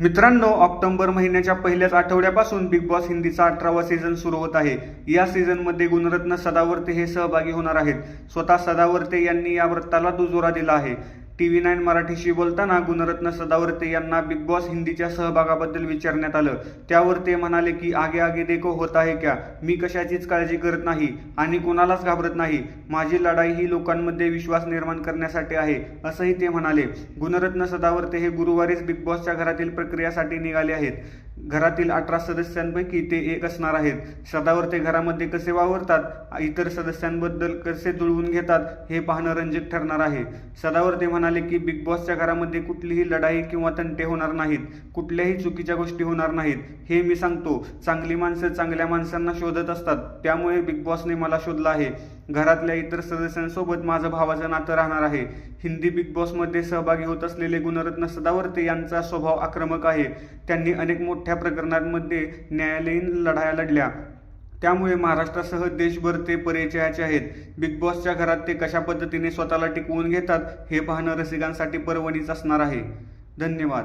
मित्रांनो ऑक्टोबर महिन्याच्या पहिल्याच आठवड्यापासून बिग बॉस हिंदीचा अठरावा सीझन सुरू होत आहे. या सीझनमध्ये गुणरत्न सदावर्ते हे सहभागी होणार आहेत. स्वतः सदावर्ते यांनी या वृत्ताला दुजोरा दिला आहे. टी व्ही नाईन मराठीशी बोलताना गुणरत्न सदावर्ते यांना बिग बॉस हिंदीच्या सहभागाबद्दल विचारण्यात आलं. त्यावर ते म्हणाले की आगे आगे देखो होत आहे क्या? मी कशाचीच काळजी करत नाही आणि कोणालाच घाबरत नाही. माझी लढाई ही लोकांमध्ये विश्वास निर्माण करण्यासाठी आहे असंही ते म्हणाले. गुणरत्न सदावर्ते हे गुरुवारीच बिग बॉसच्या घरातील प्रक्रियासाठी निघाले आहेत. घरातील अठरा सदस्यांपैकी ते एक असणार आहेत. सदावर्ते घरामध्ये कसे वावरतात? इतर सदस्यांबद्दल कसे जुळवून घेतात? हे पाहणं रंजक ठरणार आहे. सदावर्ते म्हणाले की बिग बॉसच्या घरामध्ये कुठलीही लढाई किंवा तंटे होणार नाहीत. कुठल्याही चुकीच्या गोष्टी होणार नाहीत. हे मी सांगतो. चांगली माणसं चांगल्या माणसांना शोधत असतात. त्यामुळे बिग बॉसने मला शोधलं आहे. घरातल्या इतर सदस्यांसोबत माझं भावाचं नातं राहणार आहे. हिंदी बिग बॉसमध्ये सहभागी होत असलेले गुणरत्न सदावर्ते यांचा स्वभाव आक्रमक आहे. त्यांनी अनेक मोठ्या प्रकरणांमध्ये न्यायालयीन लढाया लढल्या. त्यामुळे महाराष्ट्रासह देशभर ते परिचयाचे आहेत. बिग बॉसच्या घरात ते कशा पद्धतीने स्वतःला टिकवून घेतात हे पाहणं रसिकांसाठी पर्वणीच असणार आहे. धन्यवाद.